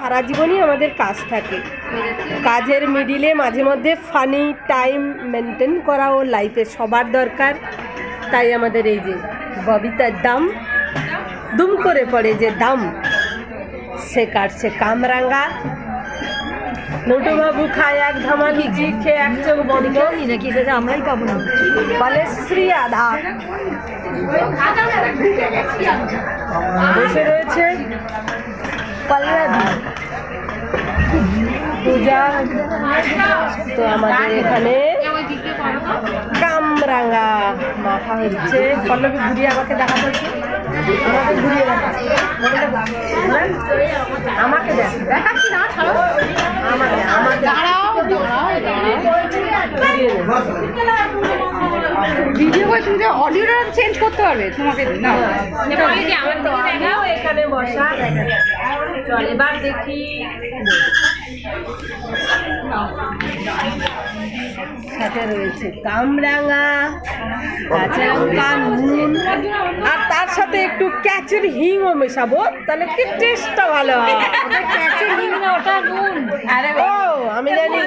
সারা জীবনই আমাদের কাজ থাকে। কাজের মিডিলে মাঝে মধ্যে ফানি টাইম মেনটেন করাও লাইফে সবার দরকার। তাই আমাদের এই যে ববিতার দাম দুম করে পড়ে যে দাম। সে কাটছে কামরাঙ্গা। নটু বাবু খায় এক ধামা লুচি খেয়ে এক চোখ বন্ধ। নাকি সেটা আমরাই পাবো না? বলে শ্রী আধা। বসে রয়েছে পল্লবী। পূজা তো আমাদের এখানে কামরাঙা মাখা হচ্ছে। পল্লবী ঘুরিয়ে আমাকে দেখা হচ্ছে আমাকে ঘুরিয়ে আমাকে দেখ দেখাচ্ছি না ছাড়ো। আমাকে আমাকে। ঘুরিয়ে দে। ভিডিও করে তুমি অডিওটা চেঞ্জ করতে পারবে। তোমাকে না। দেখাও এখানে বসা। চল এবার দেখি। সাথে রয়েছে কামরাঙা কাঁচা লঙ্কা নুন আর তার সাথে একটু ক্যাচের হিংও মেশাবো তাহলে কি টেস্টটা ভালো হয়। ক্যাচের হিং না ওটা নুন আরে ও আমি জানি